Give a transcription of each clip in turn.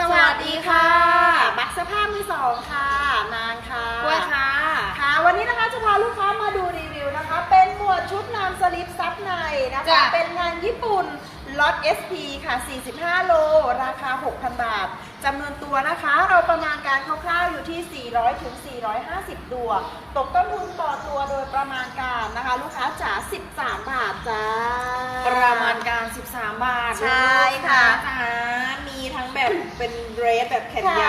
สวัสดีค่ะ บักสภาพมือสองค่ะ นางค่ะกล้วยค่ะ ค่ะ วันนี้นะคะจะพาลูกค้ามาดูรีวิวนะคะ เป็นหมวดชุดนามสลิปซับในนะคะ จ้ะ เป็นงานญี่ปุ่นล็อต SP ค่ะ 45 โล ราคา 6,000 บาทจำนวนตัวนะคะ เราประมาณการคร่าวๆอยู่ที่ 400 ถึง 450 ตัว ตกต้นทุนต่อตัวโดยประมาณการนะคะ ลูกค้าจ๋า 13 บาทจ้า ประมาณการ 13 บาทใช่ค่ะจ้ามีทั้ง แบบเป็นเดรสแบบแขนค่ะย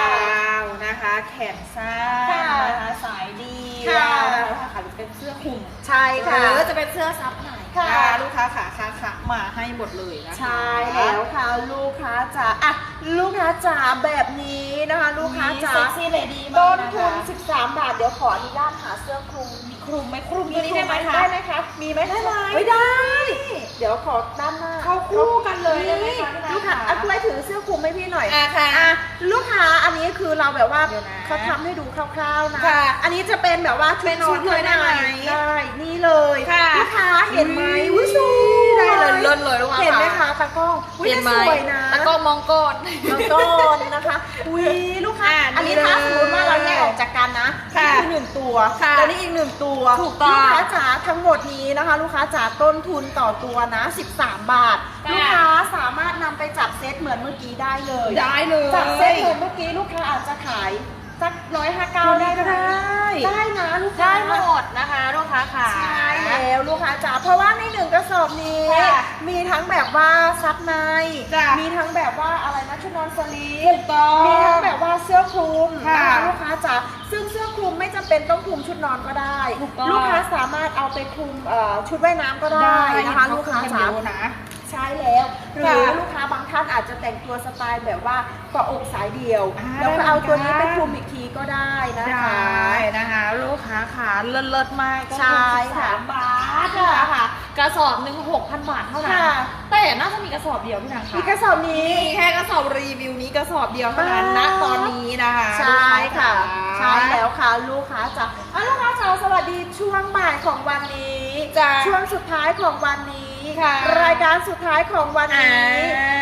าวนะคะ แขนสั้นค่ะนะคะสายเดียวค่ะนะคะค่ะหรือเป็นเสื้อคลุมใช่ค่ะหรือจะเป็นเสื้อซับไหนค่ะนลูกค้าขาขาขามาให้หมดเลยนะคะใช่แล้วค่ะลูกค้าจ๋าอะ ลูกค้าจ๋าแบบนี้นะคะ ลูกค้าจ๋า เซ็กซี่เลดี้ต้มากนนะทุนคะ13 บาท เดี๋ยวขออนุญาตหาเสื้อคลุมมีคลุมไหมคลุมตัวนี้ได้ไหมคะได้ไหมคะ มีไหมได้ไหมไม่ได้ เดี๋ยวขอด้านหน้าเข้าคู่กันเลยได้ไหมนี่คะพี่นลูกค้าคะอะกล้วยถือเสื้อคลุมให้พี่หน่อยอะค่ะอะลูกค้าอันนี้คือเราแบบว่าเดี๋ยวนะเขาทำให้ดูคร่าวๆนะค่ะอันนี้จะเป็นแบบว่าชุเป็ดนชุดเลยได้ไหมได้นี่เลยค่ะลูกค้าเห็นไหมวิสวย ได้เลยเลิศเลยลูกค้าเห็นไหมคะตากล้องอุ๊ยเห็นไหมสวยนะแล้วก็มองก้นแล้วก็นะคะอุ้ยลูกค้าอะอันนี้นี่ถ้าเลยสมมติว่าเราแยกออกจากกันนะค่ะนี่คือหนึ่งตัวค่ะแล้วนี่อีกหนึ่งตัวถูกต้องลูกค้าจ๋าทั้งหมดนี้นะคะ ลูกค้าจ๋าต้นทุนต่อตัวนะ 13 บาทค่ะลูกค้าสามารถนำไปจับเซตเหมือนเมื่อกี้ได้เลย ได้เลยจับเซตเหมือนเมื่อกี้ลูกค้าอาจจะขายสักร้อยห้าเก้าได้ไหมได้ ได้นะลูกค้าได้หมดนะคะลูกค้าขาใช่แล้วลูกค้าจ๋าเพราะว่าในหนึ่งกระสอบนี้ ค่ะมีทั้งแบบว่าซับในจ้ะมีทั้งแบบว่าอะไรนะชุดนอนสลีฟถูกต้องมีทั้งแบบว่าเสื้อคลุมค่ะนะคะลูกค้าจ๋าซึ่งเสื้อคลุมไม่จำเป็นต้องคลุมชุดนอนก็ได้ ถูกต้อง ลูกค้าสามารถเอาไปคลุมเอ่อชุดว่ายน้ำก็ได้นะคะ ลูกค้าจ๋านะใช่แล้วหรือค่ะลูกค้าบาง ท่านอาจจะแต่งตัวสไตล์แบบว่าเกาะอกสายเดียว อ่าแล้วก็เอาตัวนี้ได้ไปเหมือนกัน คลุมอีกทีก็ได้นะไดคะ้นะคะ ลูกค้าขาเลิศเลิศๆมากใช่ค่ะสามบาทค่ะค่ะ กระสอบหนึ่งหกพันบาทเท่านั้น ค่ะ แต่น่าจะมีกระสอบเดียวพี่นางคะมีกระสอบนี้ มีแค่กระสอบรีวิวนี้กระสอบเดียวเท่านั้นอ่าณตอนนี้นะคะใช่ค่ะ ลูกาใช่แล้วค่ะลูกค้าจ๋าอะลูกค้าจ๋าสวัสดีช่วงบ่ายของวันนี้ จ้ะช่วงสุดท้ายของวันนี้ ค่ะ รายการสุดท้ายของวันนี้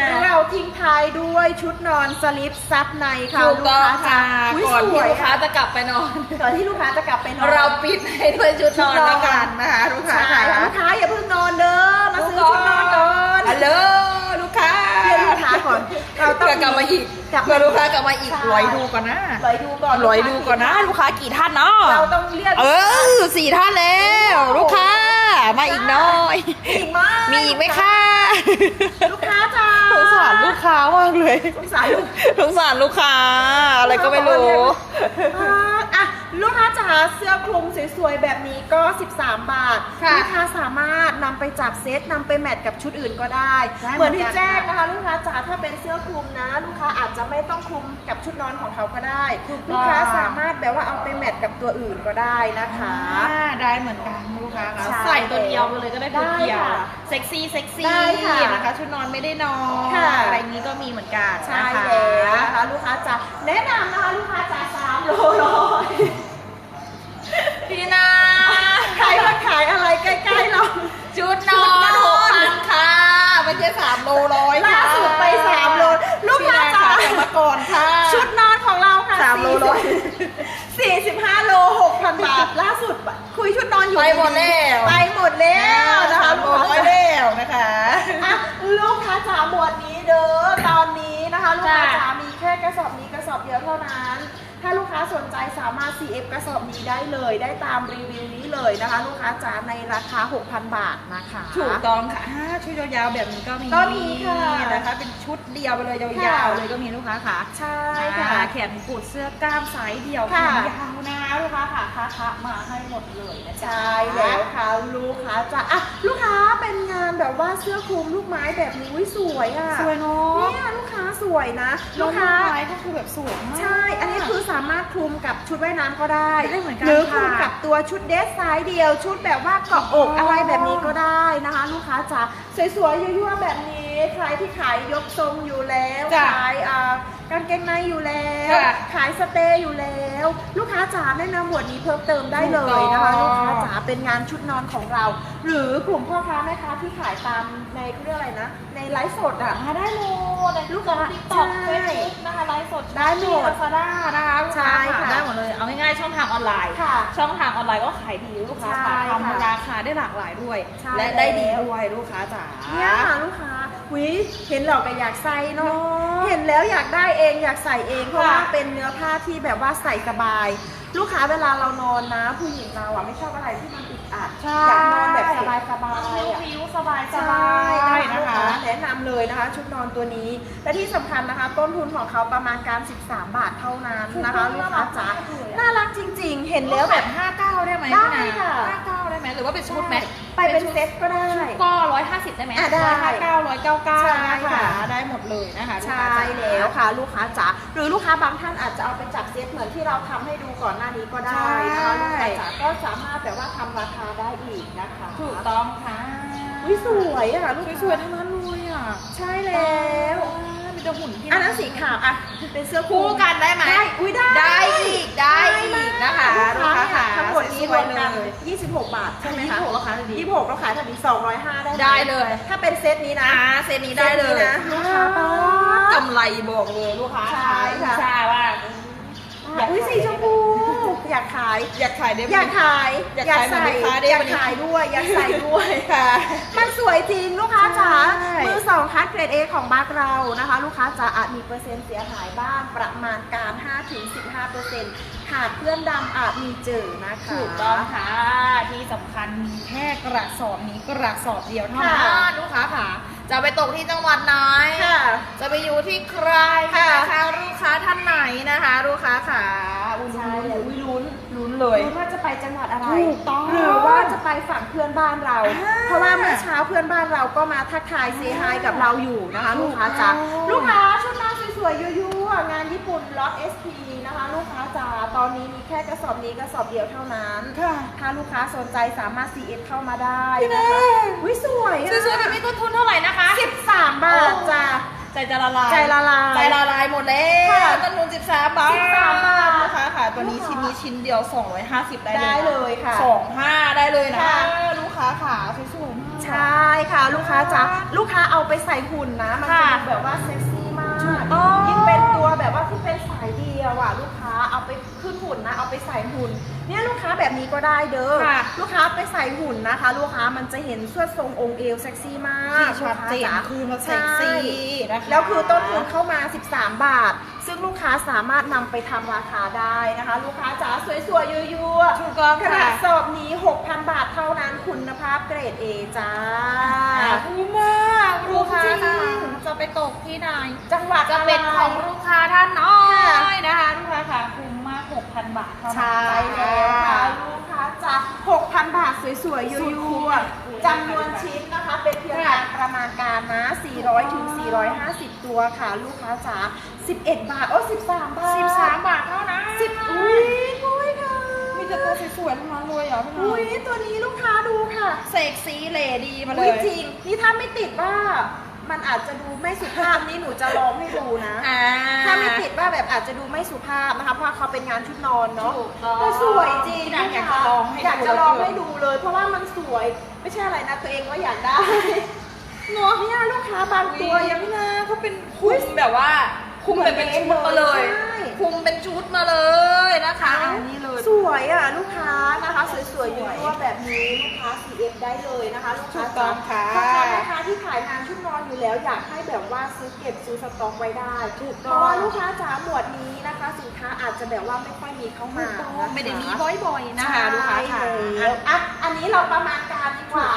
อ่าเราทิ้งท้ายด้วยชุดนอนสลิปซับในค่ะถูกลูกต้องค้าจ๋าค่ะอุ๊ยก่อนสที่วยลูกค้าอะจะกลับไปนอน ก่อนที่ลูกค้าจะกลับไปนอน เราปิดให้ด้วยชุดนอนชุดนอน แล้วกันนะคะลูกค้าใช่ค่ะลูกค้าอย่าเพิ่งนอนเด้อมาซื้อชุดนอนก่อนฮัลโหลลูกค้าเรียกลูกค้าก่อนเราต้องเพื่อกลับมาอีกกลับมาเพื่อลูกค้ากลับมาอีกใช่ลอยดูก่อนนะลอยดูก่อนลอยดูก่อนนะ ลูกค้ากี่ท่านเนาะเราต้องเรียกเออสี่ท่านแล้ว ลูกค้า มาอีกหน้อย อีกมากมีอีกไหมคะลูกค้าจ้าสงสารลูกค้ามากเลยสงสารลูกสงสารลูกค้า อะไรก็ไม่รู้อ่าอะ ลูกค้าจ๋าเสื้อคลุมสวยๆ แบบนี้ก็ 13 บาท ค่ะลูกค้าสามารถนำไปจับเซตนำไปแมทกับชุดอื่นก็ได้ ได้เหมือนที่เหมือนกันแจ้งนะคะ ลูกค้าจ๋าถ้าเป็นเสื้อคลุมนะ ลูกค้าอาจจะไม่ต้องคลุมกับชุดนอนของเขาก็ได้ ถูกต้อง ลูกค้าสามารถแบบว่าเอาไปแมทกับตัวอื่นก็ได้นะคะ อ่าได้เหมือนกันลูกค้าค่ะใช่ใส่ตัวเดียวไปเลยก็ได้ตัวเดียวได้ค่ะเซ็กซี่เซ็กซี่ได้ค่ะนะคะชุดนอนไม่ได้นอนค่ะ อะไรนี้ก็มีเหมือนกันใช่นะคะ แล้วนะคะลูกค้าจ๋าแนะนำนะคะลูกค้าจ๋าสามโลร้อย พี่นาใครมาขายอะไรใกล้ๆเรา ชุดนอนชุหดกนอนพันค่ะไม่ใช่สามโลร้อยล่าสุดไปสามโลลูกค้าจ๋าพี่นค่ะมาก่อนค่ะ ชุดนอนของเราค่ะสามโลร้อย สี่สิบห้าโลหกพันบาท ล่าสุดคุยชุดนอนอยู่ไปหมดแล้วไปหมดแล้วนะคะสามโลร้อยแล้วนะคะ อะลูกค้าจ๋าหมวดนี้เด้อตอนนี้นะคะ ลูกค้าจ้ะจ๋ามีแค่กระสอบนี้กระสอบเดียวเท่านั้นถ้าลูก ค้าสนใจสามารถ CF กระสอบนี้ได้เลย ได้ตามรีวิวนี้เลยนะคะ ลูกค้าจ๋าในราคา 6,000 บาทนะคะ ถูกต้องค่ะอ่าชุดยาวๆแบบนี้ก็มีก็มีค่ะนะคะ เป็นชุดเดียวไปเลยยาค่ะ วๆเลยก็มีลูกค้าค่ะใช่ค่ะ อ่าแขนกุดเสื้อกล้ามสายเดี่ยวแขค่ะ นยาวนะลูกค้าค่ะค้าคะมาให้หมดเลยนะจ๊ะ ใช่แล้วค่ะลูกค้าจ๋าอะ แบบว่าเสื้อคลุมลูกไม้แบบนี้อุ๊ยสวยอะสวยเนาะเนี่ยลูกค้าสวยนะลูลูกกค้าค้าก็คือแบบสวยมากใช่ อันนี้คือสามารถคลุมกับชุดว่ายน้ำก็ได้ได้เหมือนกันหรือคลุมค่ะกับตัวชุดเดรสไซส์เดียว ชุดแบบว่าเกาะอกอ๋อออะไรแบบนี้ก็ได้นะคะ ลูกค้าจ๋าสวยๆยั่วๆแบบนี้ใครที่ขายยกทรงอยู่แล้วจ้ะขายอ่า กางเกงในอยู่แล้ว ค่ะขายสเตย์อยู่แล้ว ลูกค้าจ๋าแนะนำหมวดนี้เพิ่มเติมได้เลยนะคะถูลูกกต้อง ค้าจ๋าเป็นงานชุดนอนของเรา หรือกลุ่มพ่อค้าแม่ค้าที่ขายตามในเขาเรียกอะไรนะ ในไลฟ์สดอะอ่าได้หมดในลูลูกกค้าค้าติ๊กต็อกใช่เฟซบุ๊กนะคะไลฟ์สดได้หมดลาซาด้านะคะลูกใช่ค้าค่ะ ได้หมดเลย เอาง่ายๆช่องทางออนไลน์ ค่ะ ช่องทางออนไลน์ก็ขายดีลูกค้าใช่ค่ะค่ะทำราคาได้หลากหลายด้วย ใช่และได้ดีแล้ว ด้วยลูกค้าจ๋า เนี่ยค่ะลูกค้า วิเห็นเราก็อยากใส่เนาะเห็นแล้วอยากได้เองอยากใส่เองเพราะค่ะว่าเป็นเนื้อผ้าที่แบบว่าใส่สบาย ลูกค้าเวลาเรานอนนะ ผู้หญิงเราอะไม่ชอบอะไรที่มันอึดอัดใช่อยากนอนแบบสบายสบายๆอะผิวๆสบายๆใช่นะนะคะคะแนะนำเลยนะคะ ชุดนอนตัวนี้และที่สำคัญนะคะ ต้นทุนของเขาประมาณการ 13 บาทเท่านั้นนะคะลูกค้าจ๋าน่ารักจริง ๆ เห็นแล้แล้ววแบแบบบ 59 ได้ไหมได้พี่นาค่ะ59ได้ไหมหรือว่าเป็นชุดไหมไปเป็นเซ็ตก็ได้ก็ 150ได้ไหมอะได้159 199ใช่นะคะค่ะได้หมดเลยนะคะลูกใช่ค้าจ๋าแล้วค่ะ ลูกค้าจ๋าหรือลูกค้าบางท่านอาจจะเอาไปจับเซตเหมือนที่เราทำให้ดูก่อนหน้านี้ก็ได้นะคะลูกค้าจ๋าก็สามารถแบบว่าทำราคาได้อีกนะคะถูกต้องค่ะวิสวยอะลูกสวยๆทั้งนั้นเลยอะ ใช่แล้วมี แต่หุ่นที่อันนั้นสีขาวอะเป็นเสื้อคู่กันได้ไหมได้อุ้ยได้ได้อีกได้อีกนะคะลูกค้าลูกค้าทั้งหมดนี้สรววยมๆกันเลย26 บาทใช่ไหมคะ26ราคาดี26เราขายทันที205 ได้หมได้เลย ถ้าเป็นเซตนี้นะอ่าเซตนี้ได้เลยเซตนี้นะลูกค้าป๊าดกำไรบอกเลยลูกค้าใช่ค่ะใช่ว่าอุ้ยสีชมพู อยากขาย อยากขายได้ไหม อยากขายอยากขายเหมือนลูกค้าได้อยากวันนี้ขายด้วย อยากใส่ด้วยค่ะมันสวยจริงลูกค้าจ๋าใช่ มือสองคัดเกรด A ของบ้านเรานะคะ ลูกค้าจ๋าอาจมีเปอร์เซ็นต์เสียหายบ้างประมาณการ 5-15%ขาดเพื่อนดำอาจมีเจอนะคะ ถูกต้องค่ะ ที่สำคัญมีแค่กระสอบนี้กระสอบเดียวเท่านั้นค่ะลูกค้าค่ะ จะไปตกที่จังหวัดไหน ค่ะ จะไปอยู่ที่ใครค่ะนะคะลูกค้าท่านไหนนะคะ ลูกค้าค่ะอุ้ยใช่ลุ้นลุ้นลุ้น เลยไม่ว่าจะไปจังหวัดอะไรถูกต้องหรือว่าจะไปฝั่งเพื่อนบ้านเรา อ่าเพราะว่าเมื่อเช้าเพื่อนบ้านเราก็มาทักทายเซฮายกับเราอยู่นะคะ ลูกค้าจ๋าถูกต้องลูกค้าชุดนอนสวยๆยั่วๆงานญี่ปุ่นล็อต SP นะคะ ลูกค้าจ๋าตอนนี้มีแค่กระสอบนี้กระสอบเดียวเท่านั้น ค่ะ ถ้าลูกค้าสนใจสามารถ CS เข้ามาได้พี่นะแม่คะวิสวยอะสวยๆแบบนี้ต้นทุนเท่าไหร่นะคะ 13 บาทจ้ะ ใจจะละลายใจละลายใจละลายหมดแล้วค่ะ ต้นทุน13บาท 13 ตัวนี้ลูกค้าชิ้นนี้ชิ้นเดียว 250 ได้เลยได้เลยค่ะสองห้าได้เลยนะ ค่ะลูกค้าค่ะสวยๆมาก ใช่ค่ะ ลูกค้าจ๋าลูกค้าเอาไปใส่หุ่นนะ มันจะค่ะดูแบบว่าเซ็กซี่มากถูกต้องยิ่งเป็นตัวแบบว่าที่เป็นสายเดียวอะลูกค้าเอาไปขึ้นหุ่นนะ เอาไปใส่หุ่น เนี่ยลูกค้าแบบนี้ก็ได้เด้อค่ะลูกค้าไปใส่หุ่นนะคะ ลูกค้ามันจะเห็นสวดทรงองค์เอวเซ็กซี่มากที่ชัดเจนลูกค้าจ๋าคือมันเซ็กซี่นะคะ แล้วคือต้นทุนเข้ามา 13 บาท ซึ่งลูกค้าสามารถนำไปทำราคาได้นะคะ ลูกค้าจ๋าสวยๆยั่วๆถูกต้องกค่ะระสอบนี้ 6,000 บาทเท่านั้นคุณภาพเกรด A จ้าคุ้มมากลูกค้าจริง จะไปตกที่ไหน จังหวัดจะเป็นอะไรของลูกค้าท่านน้อยนะคะลูกค้าค่ะคุ้มมาก 6,000 บาทเท่านั้นใช่แล้วค่ะ ลูกค้าจ้า6,000 บาทสวยๆสุดยั่คุ้วมๆ จำนวนชิ้นนะคะเป็นเพียงการประมาณการนะ 400ถึง450 ตัวค่ะลูกค้าจ๋า11 บาท โอ้13 บาท 13 บาทเท่านั้น10อุ้ยอุ้ยค่ะมีแต่ตัวสวยๆทั้งนั้นเลยเหรอพี่น้อุ้อยยตัวนี้ลูกค้าดูค่ะเสกสีเลดีมาเลอุ้ยยจริง นี่ถ้าไม่ติดว่า มันอาจจะดูไม่สุภาพนี่หนูจะลองให้ดูนะ อ่า ถ้าไม่ติดว่าแบบอาจจะดูไม่สุภาพนะคะ เพราะเขาเป็นงานชุดนอนเนาะถูกต้องแต่สวยจริงอยากอยากจะลองให้ดู อยากจะลองให้ดูเลย เพราะว่ามันสวย ไม่ใช่อะไรนะตัวเองว่าอยากได้เนาะเนี่ยลูกค้าบางตัวยังพี่นาเขาเป็นคุมแบบว่า คุมแบบเป็นชุดมาเลย ใช่ คุมเป็นชุดมาเลยนะคะ อันนี้เลย สวยอะลูกค้า นะคะสวยๆอยู่ตัวแบบนี้ลูกค้า CF ได้เลยนะคะลูกค้าถูกต้องค่ะพ่อค้าแม่ค้าที่ขายงานชุดนอนอยู่แล้วอยากให้แบบว่าซื้อเก็บซื้อสต็อกไว้ได้ถูกเพต้องราะว่าลูกค้าจ๋าหมวดนี้นะคะ สินค้าอาจจะแบบว่าไม่ค่อยมีเข้ามานะคะไม่ได้มีบ่อยๆนะคะลูกค้าค่ะ ใช่แล้วอะอันนี้เราประมาณการดีกว่า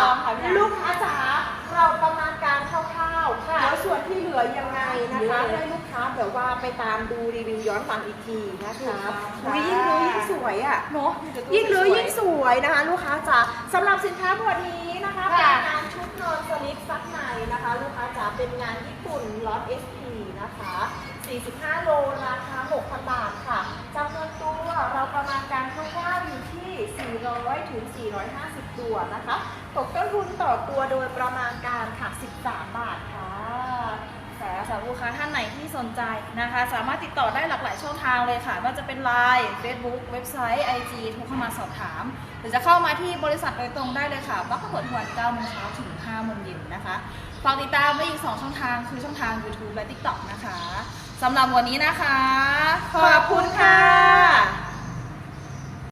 ไปตามดูรีวิวย้อนหลังอีกทีนะคะอุ๊ยยิ่งรู้ยิ่งสวยอะเนาะมีแต่ตัวยิ่งรู้สวยิ่งสวยนะคะ ลูกค้าจ๋าสำหรับสินค้าหมวดนี้นะคะเป็ค่ะนงานชุดนอนสลิปซักในนะคะ ลูกค้าจ๋าเป็นงานญี่ปุ่นล็อต SP นะคะ 45 โลราคา 6,000 บาทค่ะจำนวนตัวเราประมาณการคร่าวๆอยู่ที่ 400 ถึง 450 ตัวนะคะ ตกต้นทุนต่อตัวโดยประมาณการค่ะ 13 บาทค่ะค่ะ สำหรับลูกค้าท่านไหนที่สนใจนะคะ สามารถติดต่อได้หลากหลายช่องทางเลยค่ะว่าจะเป็น Line Facebook เว็บไซต์ IG โทรเข้ามาสอบถาม หรือจะเข้ามาที่บริษัทโดยตรงได้เลยค่ะบักกะเปิดทุกวัน9โมงเช้าถึง5โมงเย็นนะคะฝากติดตามไว้อีก 2 ช่องทางคือช่องทาง YouTube และ TikTok นะคะสำหรับวันนี้นะคะ ขอบคุณค่ะ